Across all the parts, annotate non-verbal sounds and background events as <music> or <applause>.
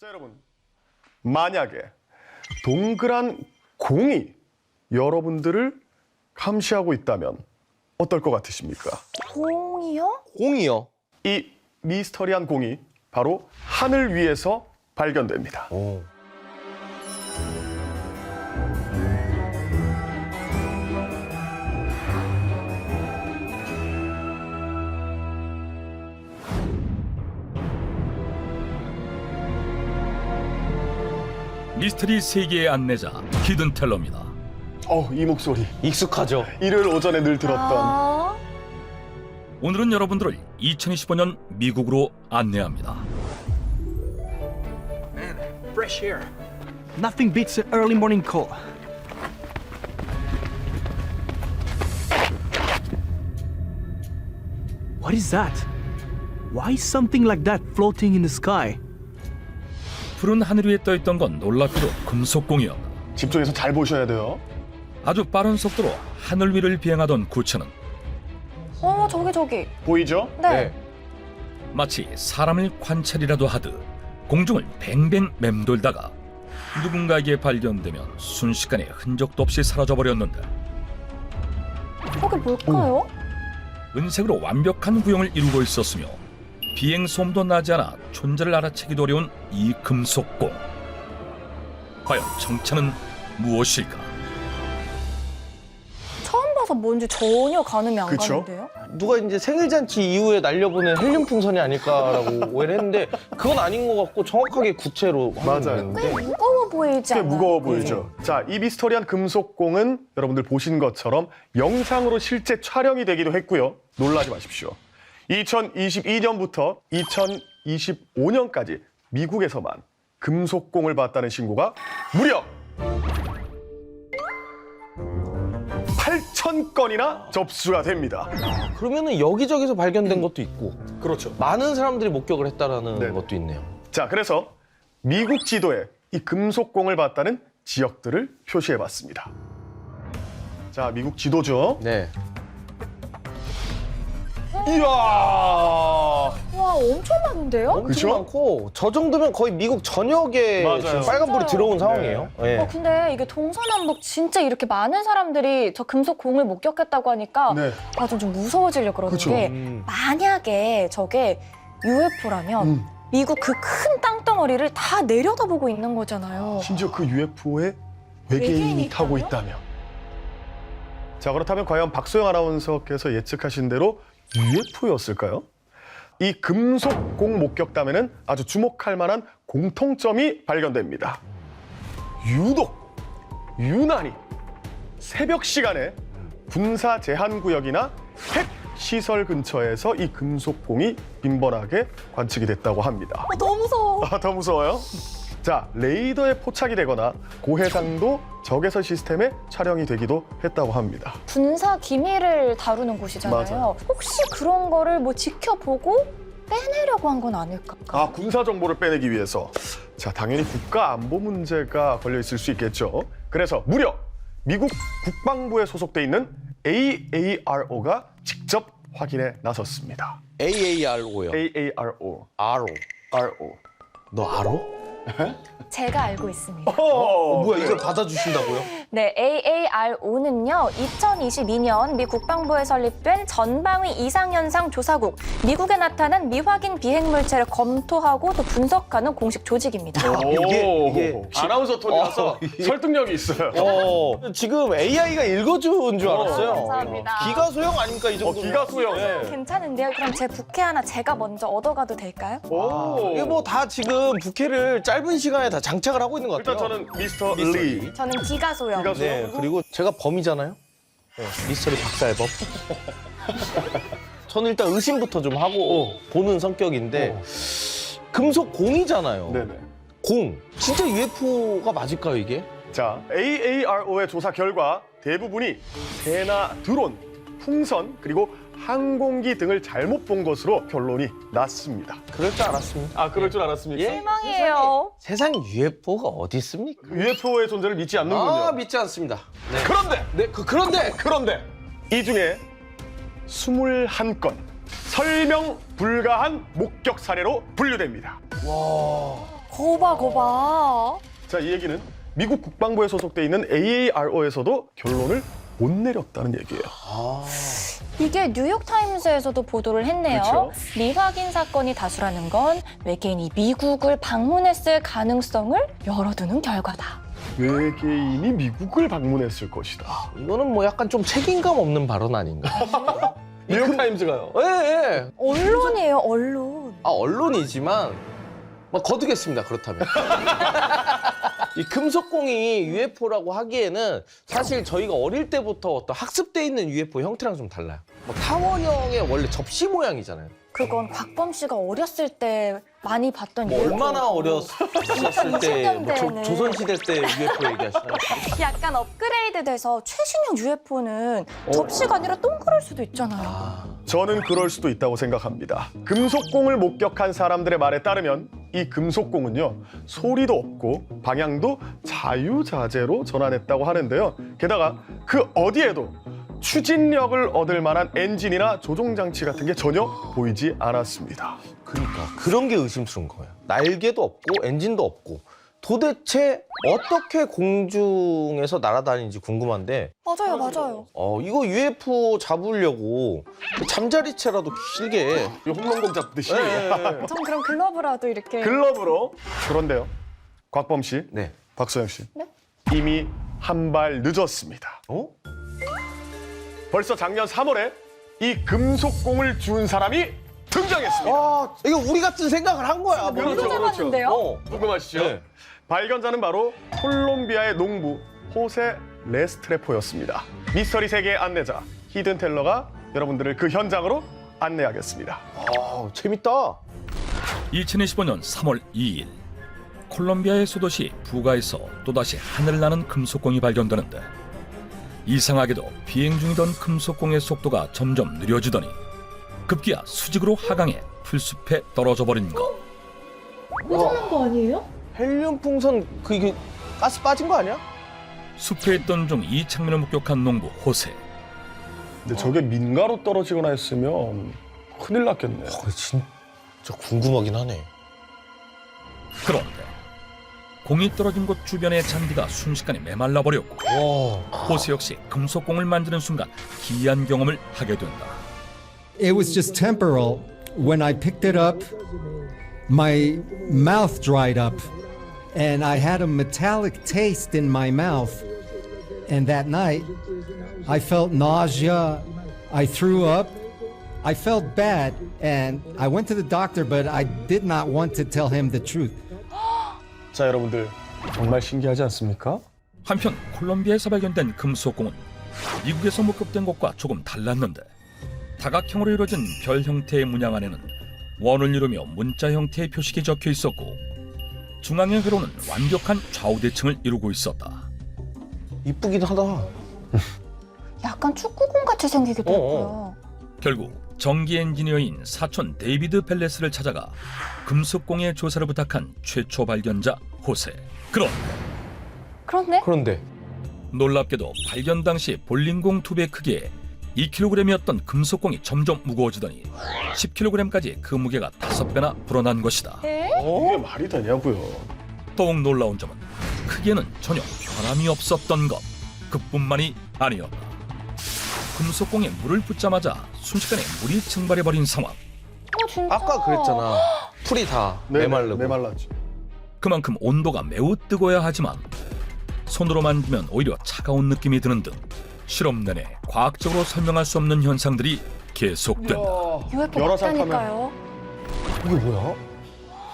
자, 여러분. 만약에 동그란 공이 여러분들을 감시하고 있다면 어떨 것 같으십니까? 공이요? 공이요. 이 미스터리한 공이 바로 하늘 위에서 발견됩니다. 오. 미스터리 세계의 안내자 히든 텔러입니다. 어, 이 목소리. 익숙하죠. 일요일 오전에 늘 들었던 아, 오늘은 여러분들을 2025년 미국으로 안내합니다. fresh air. Nothing beats an early morning call. What is that? Why is something like that floating in the sky? 푸른 하늘 위에 떠 있던 건 놀랍게도 금속공이었다. 집중해서 잘 보셔야 돼요. 아주 빠른 속도로 하늘 위를 비행하던 구체는 어 저기 저기. 보이죠? 네. 마치 사람을 관찰이라도 하듯 공중을 뱅뱅 맴돌다가 누군가에게 발견되면 순식간에 흔적도 없이 사라져 버렸는데 저게 뭘까요? 은색으로 완벽한 구형을 이루고 있었으며 비행 소음도 나지 않아 존재를 알아채기도 어려운 이 금속공 과연 정체는 무엇일까? 처음 봐서 뭔지 전혀 가늠이 안 그쵸? 가는데요? 누가 이제 생일 잔치 이후에 날려보낸 헬륨 풍선이 아닐까라고 <laughs> 오해를 했는데 그건 아닌 것 같고 정확하게 구체로 맞아요. 꽤 무거워 보이지 꽤 않아요? 무거워 보이죠? 자, 이 미스터리한 금속공은 여러분들 보신 것처럼 영상으로 실제 촬영이 되기도 했고요. 놀라지 마십시오. 2022년부터 2025년까지 미국에서만 금속공을 봤다는 신고가 무려 8천 건이나 접수가 됩니다. 그러면은 여기저기서 발견된 것도 있고 그렇죠. 많은 사람들이 목격을 했다라는 네네. 것도 있네요. 자, 그래서 미국 지도에 이 금속공을 봤다는 지역들을 표시해 봤습니다. 자, 미국 지도죠. 네. 이야! 와 엄청 많은데요? 엄청 그쵸? 많고 저 정도면 거의 미국 전역에 맞아요. 지금 빨간불이 진짜요. 들어온 상황이에요. 네. 어, 근데 이게 동서남북 진짜 이렇게 많은 사람들이 저 금속 공을 목격했다고 하니까 네. 아, 좀, 좀 무서워지려 그러는데 그쵸. 음. 만약에 저게 UFO라면 음. 미국 그 큰 땅덩어리를 다 내려다보고 있는 거잖아요. 심지어 그 UFO에 외계인이 외계인이 타고? 있다며. 자, 그렇다면 과연 박소영 아나운서께서 예측하신 대로 UFO였을까요? 이 금속 공 목격담에는 아주 주목할 만한 공통점이 발견됩니다. 유독, 유난히 새벽 시간에 군사 제한 구역이나 핵 시설 근처에서 이 금속공이 빈번하게 관측이 됐다고 합니다. 어, 너무 무서워. 아, 더 무서워요? 자, 레이더에 포착이 되거나 고해상도 적외선 시스템에 촬영이 되기도 했다고 합니다. 군사 기밀을 다루는 곳이잖아요. 맞아요. 혹시 그런 거를 뭐 지켜보고 빼내려고 한 건 아닐까? 아, 군사 정보를 빼내기 위해서. 자, 당연히 국가 안보 문제가 걸려 있을 수 있겠죠. 그래서 무려 미국 국방부에 소속돼 있는 AARO가 직접 확인에 나섰습니다. AARO요. AARO. RO. RO. 너 알아? 제가 알고 있습니다. 어, 뭐야 이걸 받아주신다고요? 네, AARO는요, 2022년 미 국방부에 설립된 전방위 이상현상 조사국, 미국에 나타난 미확인 비행물체를 검토하고 또 분석하는 공식 조직입니다. 오, 이게- 이게 아나운서 톤이라서 어, 이게- 설득력이 있어요. 어, 지금 AI가 읽어준 줄 알았어요. 감사합니다. 기가 소형 아닙니까 이 어, 정도? 기가 수영. 괜찮은데요? 그럼 제 부캐 하나 제가 먼저 얻어가도 될까요? 오. 이게 뭐 다 지금 부캐를 짧은 시간에 다 장착을 하고 있는 것 일단 같아요. 저는 미스터 미스터 리. 리. 저는 기가 소형. 기가 소형. 네, 그리고 제가 범이잖아요. 네, 미스터리 박살범. <laughs> 저는 일단 의심부터 좀 하고 보는 성격인데 금속 공이잖아요. 네네. 공. 진짜 UFO가 맞을까요 이게? 자, AARO의 조사 결과 대부분이 새나 드론, 풍선, 그리고 항공기 등을 잘못 본 것으로 결론이 났습니다. 그럴 줄 알았습니다. 아, 그럴 줄 알았습니까? 예? 실망이에요. 세상 UFO가 어디 있습니까? UFO의 존재를 믿지 않는군요. 아 믿지 않습니다. 네. 그런데, 네, 그, 그런데 그런데 이 중에 21건 설명 불가한 목격 사례로 분류됩니다. 와 거봐 거봐. 자, 이 얘기는 미국 국방부에 소속돼 있는 AARO에서도 결론을 못 내렸다는 얘기예요. 이게 뉴욕타임스에서도 보도를 했네요. 그렇죠. 미확인 사건이 다수라는 건 외계인이 미국을 방문했을 가능성을 열어두는 결과다. 외계인이 미국을 방문했을 것이다. 이거는 뭐 약간 좀 책임감 없는 발언 아닌가? <laughs> 뉴욕타임즈가요. 예, 예. 언론이에요, 언론. 아, 언론이지만 뭐 거두겠습니다. 그렇다면. 이 금속공이 UFO라고 하기에는 사실 저희가 어릴 때부터 어떤 학습돼 있는 UFO 형태랑 좀 달라요. 뭐 타원형의 원래 접시 모양이잖아요. 그건 곽범 씨가 어렸을 때 많이 봤던 뭐 UFO. 얼마나 어렸었을 때, 뭐 조, 2000년대에는. 조선시대 때 UFO 얘기하시나요? <laughs> 약간 업그레이드 돼서 최신형 UFO는 접시가 아니라 동그랄 수도 있잖아요. 아, 저는 그럴 수도 있다고 생각합니다. 금속공을 목격한 사람들의 말에 따르면 이 금속공은요 소리도 없고 방향도 자유자재로 전환했다고 하는데요. 게다가 그 어디에도 추진력을 얻을 만한 엔진이나 조종 장치 같은 게 전혀 보이지 않았습니다. 그러니까 그런 게 의심스러운 거예요. 날개도 없고 엔진도 없고 도대체 어떻게 공중에서 날아다니는지 궁금한데 맞아요, 맞아요. 어 이거 UFO 잡으려고 잠자리채라도 길게 홈런공 잡듯이 예, 예, 예. 전 그럼 글러브라도 이렇게. 글러브로 그런데요. 곽범 씨, 네. 박소영 씨 네? 이미 한 발 늦었습니다. 어? 벌써 작년 3월에 이 금속공을 준 사람이 등장했습니다. 아 이거 우리 같은 생각을 한 거야. 뭐. 그렇죠, 그렇죠. 잡았는데요? 어. 궁금하시죠? 네. 발견자는 바로 콜롬비아의 농부 호세 레스트레포였습니다. 미스터리 세계의 안내자 히든 텔러가 여러분들을 그 현장으로 안내하겠습니다. 아 재밌다. 2025년 3월 2일 콜롬비아의 수도시 부가에서 또다시 하늘 나는 금속공이 발견되는데 이상하게도 비행 중이던 금속공의 속도가 점점 느려지더니 급기야 수직으로 하강해 풀숲에 떨어져 버린 것. 고장난 거 아니에요? 헬륨 풍선 그 이게 가스 빠진 거 아니야? 숲에 있던 중 이 장면을 목격한 농부 호세. 근데 저게 민가로 떨어지거나 했으면 큰일 났겠네. 어, 진짜 궁금하긴 하네. 그런데 공이 떨어진 곳 주변의 잔디가 순식간에 메말라 버렸고 와. 호세 역시 금속공을 만지는 순간 기이한 경험을 하게 된다. It was just temporal. When I picked it up, my mouth dried up and I had a metallic taste in my mouth. And that night, I felt nausea, I threw up, I felt bad, and I went to the doctor, but I did not want to tell him the truth. <gasps> 자, 여러분들 정말 신기하지 않습니까? 한편 콜롬비아에서 발견된 금속공은 미국에서 목격된 것과 조금 달랐는데 다각형으로 이루어진 별 형태의 문양 안에는 원을 이루며 문자 형태의 표식이 적혀 있었고 중앙의 회로는 완벽한 좌우 대칭을 이루고 있었다. 이쁘긴 하다. <laughs> 약간 축구공 같이 생기기도 어, 했고요. 결국 전기 엔지니어인 사촌 데이비드 펠레스를 찾아가 금속공의 조사를 부탁한 최초 발견자 호세. 그런데 그런데 그런데 놀랍게도 발견 당시 볼링공 두 배 크기의 2kg이었던 금속공이 점점 무거워지더니 10kg까지 그 무게가 다섯 배나 불어난 것이다. 에? 이게 말이 되냐고요. 더욱 놀라운 점은 크기에는 전혀 변함이 없었던 것. 그뿐만이 아니었다. 금속공에 물을 붓자마자 순식간에 물이 증발해버린 상황. 어, 진짜. 아까 그랬잖아. 풀이 다 네, 메말르고. 메말랐죠. 그만큼 온도가 매우 뜨거워야 하지만 손으로 만지면 오히려 차가운 느낌이 드는 등 실험 내내 과학적으로 설명할 수 없는 현상들이 계속된다. UFO 여러 맞다니까요. 이게 뭐야?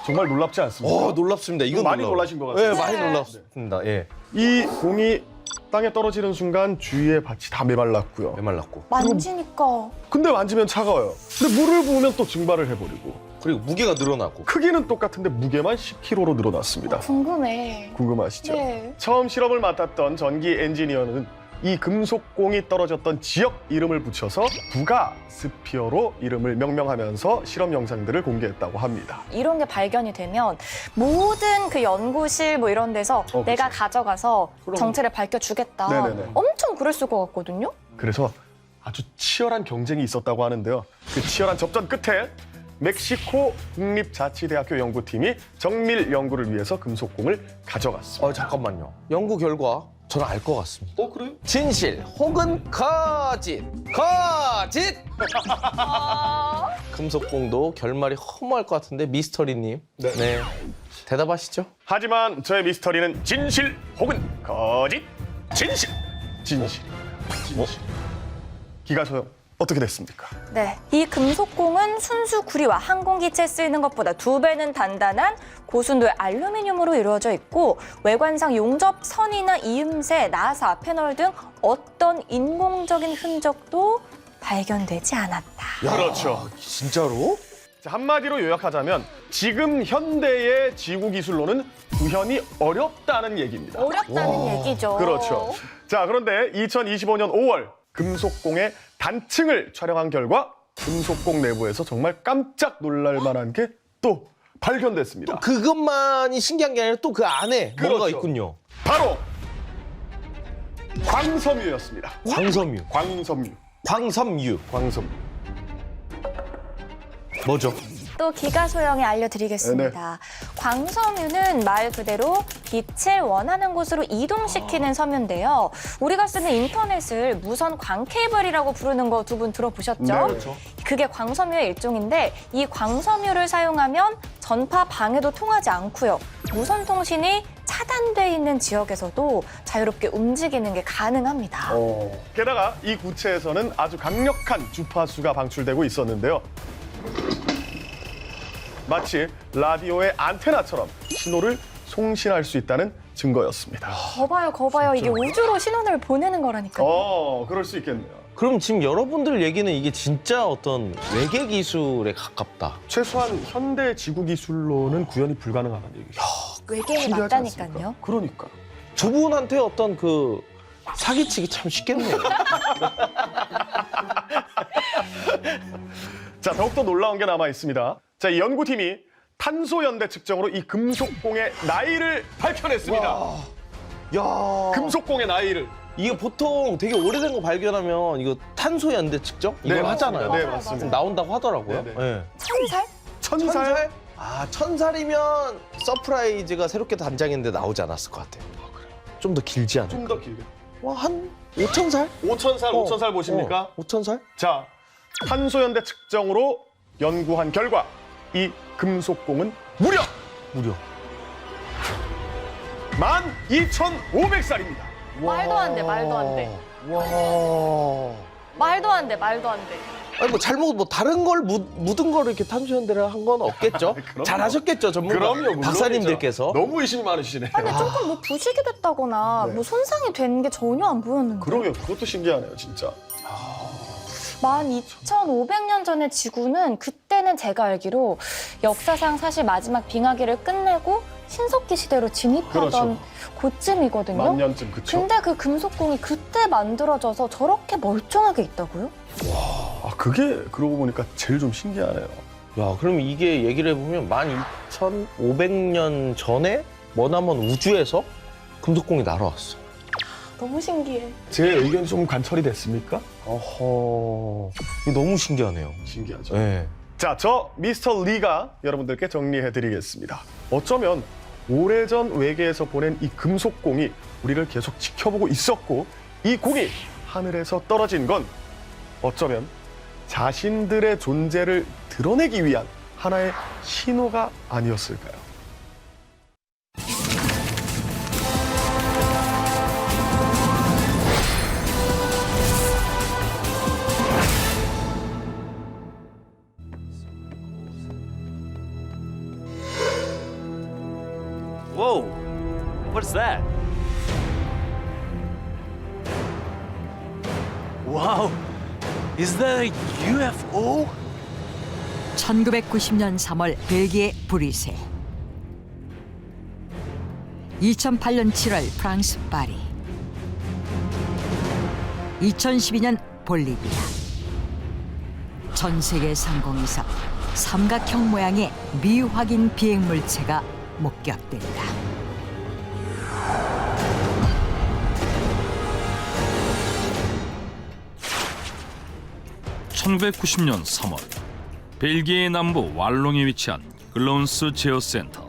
정말 놀랍지 않습니까? 어 놀랍습니다. 이건 많이 놀라워. 놀라신 것 같아요. 네, 많이 네. 놀랍습니다. 예, 이 공이 땅에 떨어지는 순간 주위의 밭이 다 메말랐고요. 메말랐고. 만지니까 근데 만지면 차가워요. 근데 물을 부으면 또 증발을 해버리고 그리고 무게가 늘어나고. 크기는 똑같은데 무게만 10kg로 늘어났습니다. 궁금해. 궁금하시죠? 네. 처음 실험을 맡았던 전기 엔지니어는 이 금속공이 떨어졌던 지역 이름을 붙여서 부가 스피어로 이름을 명명하면서 실험 영상들을 공개했다고 합니다. 이런 게 발견이 되면 모든 그 연구실 뭐 이런 데서 어, 내가 그쵸. 가져가서 그럼. 정체를 밝혀주겠다. 네네네. 엄청 그랬을 것 같거든요. 그래서 아주 치열한 경쟁이 있었다고 하는데요. 그 치열한 접전 끝에 멕시코 국립자치대학교 연구팀이 정밀 연구를 위해서 금속공을 가져갔습니다. 어 잠깐만요. 연구 결과 저는 알 것 같습니다. 어 그래요? 진실 혹은 거짓. 거짓. 금속공도 결말이 허무할 것 같은데 미스터리님. 네. 대답하시죠. 하지만 저의 미스터리는 진실 혹은 거짓, 진실, 진실, 진실. 기가 소용 어떻게 됐습니까? 네, 이 금속공은 순수 구리와 항공기체에 쓰이는 것보다 두 배는 단단한 고순도의 알루미늄으로 이루어져 있고 외관상 용접 선이나 이음새, 나사, 패널 등 어떤 인공적인 흔적도 발견되지 않았다. 그렇죠. 진짜로? 자, 한마디로 요약하자면 지금 현대의 지구 기술로는 구현이 어렵다는 얘기입니다. 어렵다는 얘기죠. 그렇죠. 자, 그런데 2025년 5월 금속공의 단층을 촬영한 결과 금속공 내부에서 정말 깜짝 놀랄 만한 게 또 발견됐습니다. 그것만이 신기한 게 아니라 또 그 안에 그렇죠. 있군요. 바로 광섬유였습니다. 광섬유. 광섬유. 광섬유. 광섬유. 뭐죠? 또 기가 소형에 알려드리겠습니다. 광섬유는 말 그대로 빛을 원하는 곳으로 이동시키는 섬유인데요. 우리가 쓰는 인터넷을 무선 광케이블이라고 부르는 거 두 분 들어보셨죠? 네, 그렇죠. 그게 광섬유의 일종인데 이 광섬유를 사용하면 전파 방해도 통하지 않고요. 무선 통신이 차단돼 있는 지역에서도 자유롭게 움직이는 게 가능합니다. 게다가 이 구체에서는 아주 강력한 주파수가 방출되고 있었는데요. 마치 라디오의 안테나처럼 신호를 송신할 수 있다는 증거였습니다. 거봐요, 거봐요. 이게 우주로 신호를 보내는 거라니까요. 어, 그럴 수 있겠네요. 그럼 지금 여러분들 얘기는 이게 진짜 어떤 외계 기술에 가깝다. 최소한 현대 지구 기술로는 구현이 불가능하다는 얘기죠. 신기하지 않습니까? 맞다니까요. 그러니까. 두 분한테 어떤 그 사기치기 참 쉽겠네요. <laughs> 자, 더욱더 놀라운 게 남아 있습니다. 자, 이 연구팀이 탄소 연대 측정으로 이 금속공의 나이를 밝혀냈습니다. 야, 금속공의 나이를. 이게 보통 되게 오래된 거 발견하면 이거 탄소 연대 측정 이걸 네, 하잖아요. 맞습니다. 네, 맞습니다. 나온다고 하더라고요. 네, 네. 천 살? 천살? 아, 천 살이면 서프라이즈가 새롭게 단장했는데 나오지 않았을 것 같아요. 좀 더 길지 않아 요? 좀 더 길게. 와, 한 5천 살? 5천살, 5천살 보십니까? 5천 살? 자, 탄소 연대 측정으로 연구한 결과 이 금속공은 무려 무려. 12,500살입니다. 말도 안 돼, 말도 안 돼. 와. 말도 안 돼, 말도 안 돼. 아니 뭐 잘못 뭐 다른 걸 묻, 묻은 거를 이렇게 탄소 연대를 한 건 없겠죠? <laughs> 그럼요. 잘하셨겠죠, 전문가. 그럼요, 물론이죠. 박사님들께서. 너무 의심이 많으시네. 아니 조금 뭐 부식이 됐다거나 네. 뭐 손상이 된 게 전혀 안 보였는데. 그러게요. 그것도 신기하네요, 진짜. 12,500년 전의 지구는 그때는 제가 알기로 역사상 사실 마지막 빙하기를 끝내고 신석기 시대로 진입하던 그렇죠. 고쯤이거든요. 만 년쯤 그쵸? 근데 그 금속공이 그때 만들어져서 저렇게 멀쩡하게 있다고요? 아, 그게 그러고 보니까 제일 좀 신기하네요. 야, 그럼 이게 얘기를 해보면 12,500년 전에 머나먼 우주에서 금속공이 날아왔어. 너무 신기해. 제 의견이 좀 관철이 됐습니까? 어허. 이게 너무 신기하네요. 신기하죠. 네. 자, 저 미스터 리가 여러분들께 정리해 드리겠습니다. 어쩌면 오래전 외계에서 보낸 이 금속공이 우리를 계속 지켜보고 있었고 이 공이 하늘에서 떨어진 건 어쩌면 자신들의 존재를 드러내기 위한 하나의 신호가 아니었을까요? That a UFO? 1990년 3월 벨기에 브리세 2008년 7월 프랑스 파리 2012년 볼리비아 전 세계 상공에서 삼각형 모양의 미확인 비행 물체가 목격된다. 1990년 3월 벨기에 남부 왈롱에 위치한 글론스 제어 센터.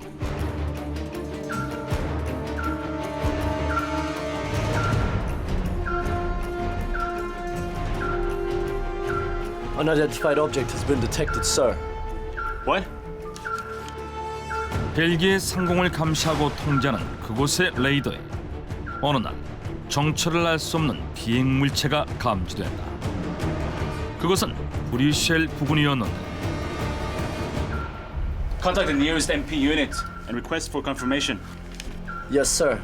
Unidentified object has been detected, sir. What? 벨기에 상공을 감시하고 통제하는 그곳의 레이더에 어느 날 정체를 알 수 없는 비행 물체가 감지된다. 그것은 브리셀 부근이었는데 Contact the nearest MP unit and request for confirmation. Yes, sir.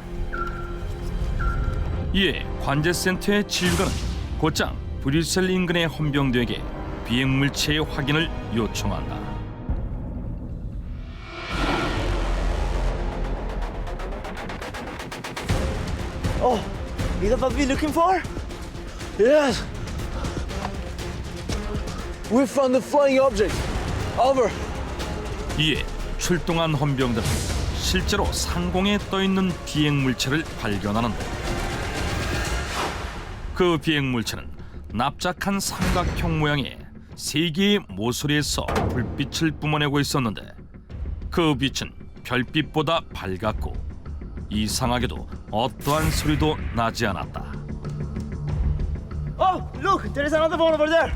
이에 관제센터의 지휘관은 곧장 브리셀 인근의 헌병대에게 비행 물체의 확인을 요청한다. Oh, is that what we're looking for? Yes. We found the flying object. Over. 이에 출동한 헌병들은 실제로 상공에 떠 있는 비행 물체를 발견하는데 그 비행 물체는 납작한 삼각형 모양의 세 개의 모서리에서 불빛을 뿜어내고 있었는데 그 빛은 별빛보다 밝았고 이상하게도 어떠한 소리도 나지 않았다. Oh, look, there is another one over there.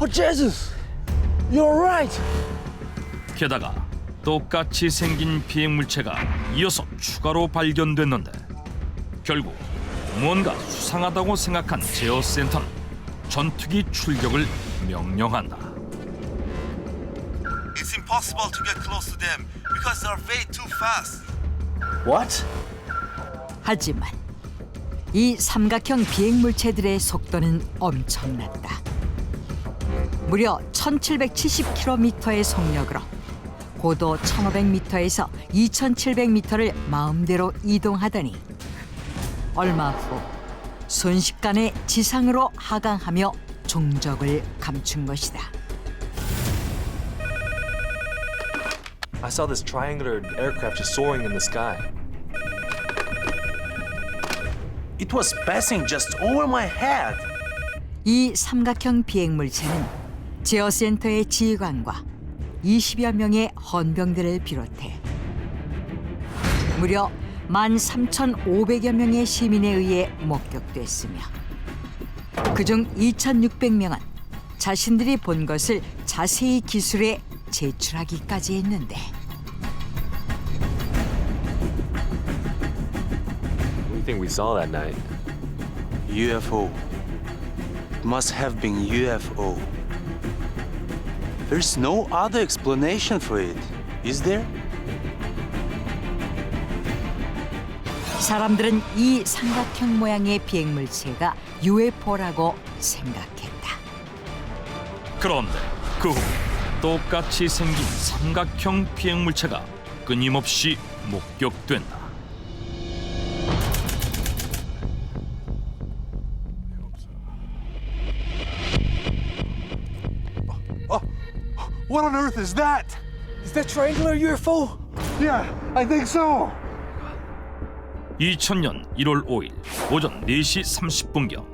Oh, Jesus. You're right. 게다가 똑같이 생긴 비행 물체가 이어서 추가로 발견됐는데 결국 뭔가 수상하다고 생각한 제어 센터는 전투기 출격을 명령한다. It's impossible to get close to them because they are way too fast. What? 하지만 이 삼각형 비행 물체들의 속도는 엄청났다. 무려 1770km의 속력으로 고도 1500m에서 2700m를 마음대로 이동하더니 얼마 후 순식간에 지상으로 하강하며 종적을 감춘 것이다. I saw this triangular aircraft just soaring in the sky. It was passing just over my head. 이 삼각형 비행 물체는 제어 센터의 지휘관과 20여 명의 헌병들을 비롯해 무려 13,500여 명의 시민에 의해 목격됐으며 그중 2,600명은 자신들이 본 것을 자세히 기술에 제출하기까지 했는데 What do you think we saw that night? UFO. Must have been UFO. There's no other explanation for it, is there? 사람들은 이 삼각형 모양의 비행 물체가 UFO라고 생각했다. 그런데 그 후 똑같이 생긴 삼각형 비행 물체가 끊임없이 목격된다. Earth is that? Is that triangular UFO? Yeah, I think so. 2000년 1월 5일 오전 4시 30분경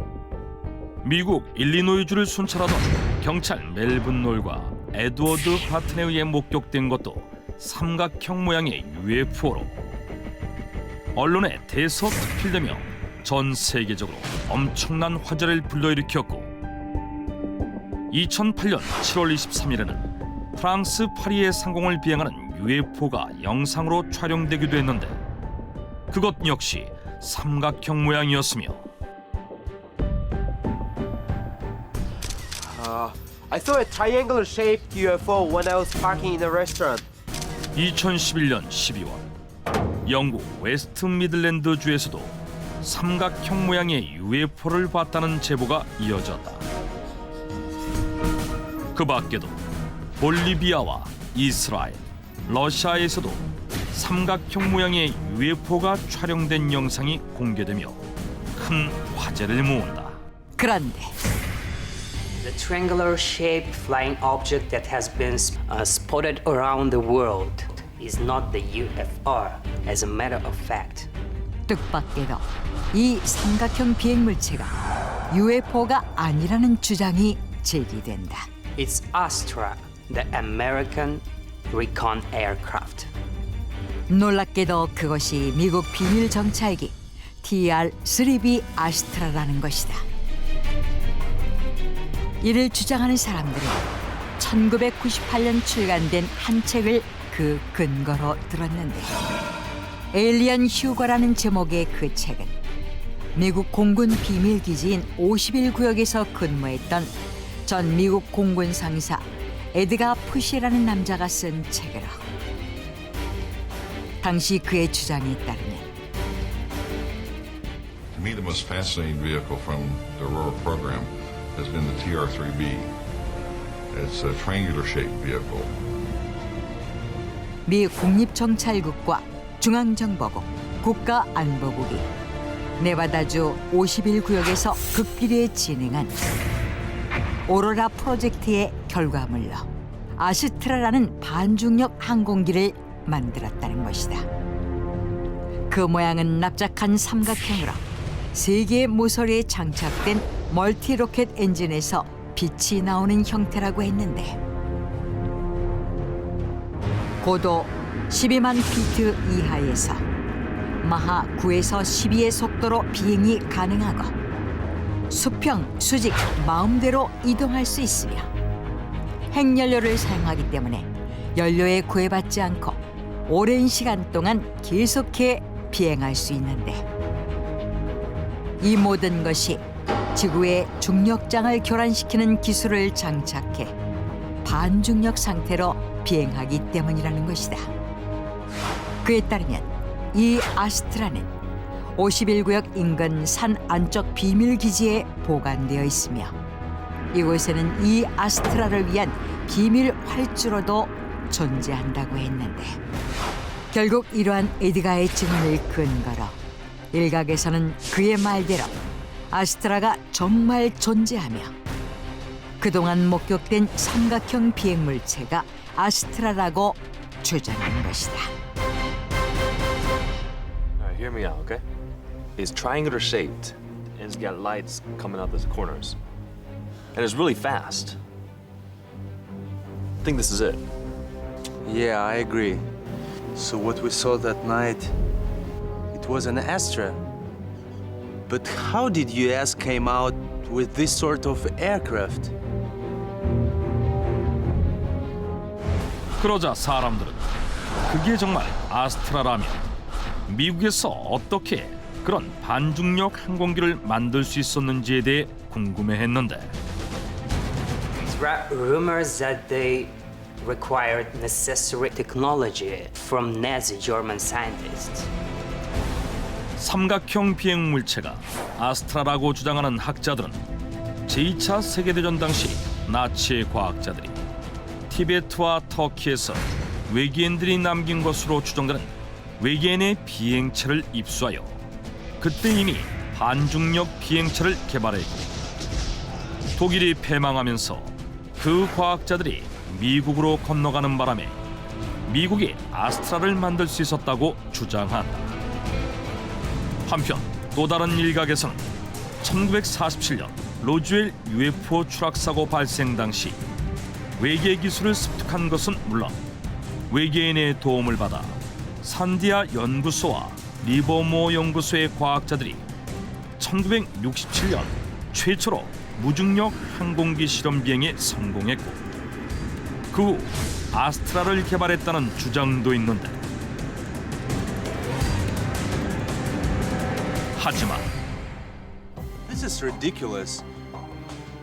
미국 일리노이주를 순찰하던 경찰 멜븐 롤과 에드워드 파튼에 의해 목격된 것도 삼각형 모양의 UFO로 언론에 대서특필되며 전 세계적으로 엄청난 화제를 불러일으켰고 2008년 7월 23일에는 프랑스 파리의 상공을 비행하는 UFO가 영상으로 촬영되기도 했는데 그것 역시 삼각형 모양이었으며 Uh, I saw a triangular shaped UFO when I was parking in a restaurant. 2011년 12월 영국 웨스트 미들랜드 주에서도 삼각형 모양의 UFO를 봤다는 제보가 이어졌다. 그 밖에도 볼리비아와 이스라엘, 러시아에서도 삼각형 모양의 UFO가 촬영된 영상이 공개되며 큰 화제를 모은다. 그런데 The triangular shaped flying object that has been uh, spotted around the world is not the UFO, as a matter of fact. 뜻밖에도 이 삼각형 비행 물체가 UFO가 아니라는 주장이 제기된다. It's Astra, the American recon aircraft. 놀랍게도 그것이 미국 비밀 정찰기 TR-3B 아스트라라는 것이다. 이를 주장하는 사람들은 1998년 출간된 한 책을 그 근거로 들었는데 에일리언 휴거라는 제목의 그 책은 미국 공군 비밀 기지인 51구역에서 근무했던 전 미국 공군 상사 에드가 푸시라는 남자가 쓴 책이라. 당시 그의 주장에 따르면 To me, the most fascinating vehicle from the Aurora program has been the TR-3B. It's a triangular-shaped vehicle. 미 국립정찰국과 중앙정보국, 국가안보국이 네바다주 51구역에서 극비리에 진행한 오로라 프로젝트의 결과물로 아스트라라는 반중력 항공기를 만들었다는 것이다. 그 모양은 납작한 삼각형으로 세 개의 모서리에 장착된 멀티 로켓 엔진에서 빛이 나오는 형태라고 했는데 고도 12만 피트 이하에서 마하 9에서 12의 속도로 비행이 가능하고 수평, 수직, 마음대로 이동할 수 있으며 핵연료를 사용하기 때문에 연료에 구애받지 않고 오랜 시간 동안 계속해 비행할 수 있는데 이 모든 것이 지구의 중력장을 교란시키는 기술을 장착해 반중력 상태로 비행하기 때문이라는 것이다. 그에 따르면 이 아스트라는 51구역 인근 산 안쪽 비밀 기지에 보관되어 있으며 이곳에는 이 아스트라를 위한 비밀 활주로도 존재한다고 했는데 결국 이러한 에드가의 증언을 근거로 일각에서는 그의 말대로 아스트라가 정말 존재하며 그동안 목격된 삼각형 비행 물체가 아스트라라고 주장한 것이다. Hear me out, okay? It's triangular shaped and it's got lights coming out the corners. And it's really fast. I think this is it. Yeah, I agree. So what we saw that night, it was an Astra. But how did US came out with this sort of aircraft? 그러자 사람들은 그게 정말 아스트라라면 미국에서 어떻게 그런 반중력 항공기를 만들 수 있었는지에 대해 궁금해했는데 rumors that they required necessary technology from Nazi German scientists. 삼각형 비행 물체가 아스트라라고 주장하는 학자들은 제2차 세계대전 당시 나치의 과학자들이 티베트와 터키에서 외계인들이 남긴 것으로 추정되는 외계인의 비행체를 입수하여 그때 이미 반중력 비행체를 개발했고 독일이 패망하면서 그 과학자들이 미국으로 건너가는 바람에 미국이 아스트라를 만들 수 있었다고 주장한다. 한편 또 다른 일각에서는 1947년 로즈웰 UFO 추락 사고 발생 당시 외계 기술을 습득한 것은 물론 외계인의 도움을 받아 산디아 연구소와 리버모 연구소의 과학자들이 1967년 최초로 무중력 항공기 실험 비행에 성공했고 그 후 아스트라를 개발했다는 주장도 있는데 하지만 This is ridiculous.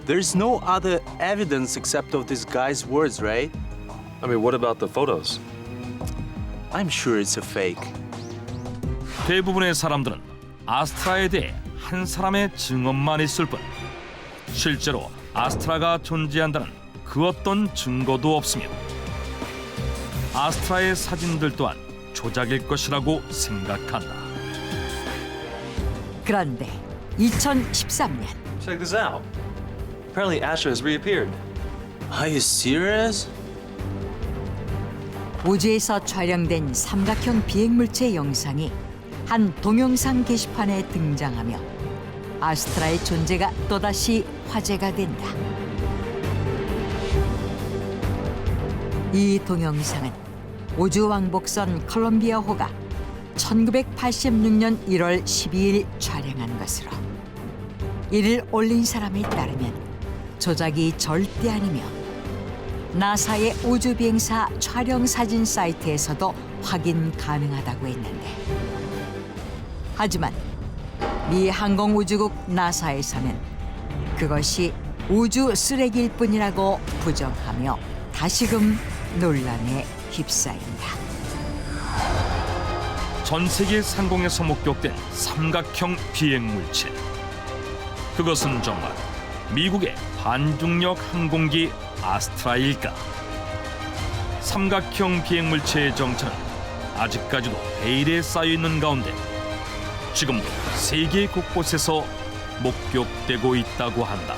There's no other evidence except of this guy's words, right? I mean, what about the photos? I'm sure it's a fake. 대부분의 사람들은 아스트라에 대해 한 사람의 증언만 있을 뿐 실제로 아스트라가 존재한다는 그 어떤 증거도 없으며 아스트라의 사진들 또한 조작일 것이라고 생각한다. 그런데 2013년 Check this out. Apparently, Astra has reappeared. Are you serious? 우주에서 촬영된 삼각형 비행물체 영상이 한 동영상 게시판에 등장하며 아스트라의 존재가 또다시 화제가 된다. 이 동영상은 우주 왕복선 컬럼비아호가 1986년 1월 12일 촬영한 것으로 이를 올린 사람에 따르면 조작이 절대 아니며 나사의 우주 비행사 촬영 사진 사이트에서도 확인 가능하다고 했는데 하지만 미 항공우주국 나사에서는 그것이 우주 쓰레기일 뿐이라고 부정하며 다시금 논란에 휩싸인다. 전 세계 상공에서 목격된 삼각형 비행 물체. 그것은 정말 미국의 반중력 항공기 아스트라일까? 삼각형 비행 물체의 정체는 아직까지도 베일에 쌓여 있는 가운데 지금도 세계 곳곳에서 목격되고 있다고 한다.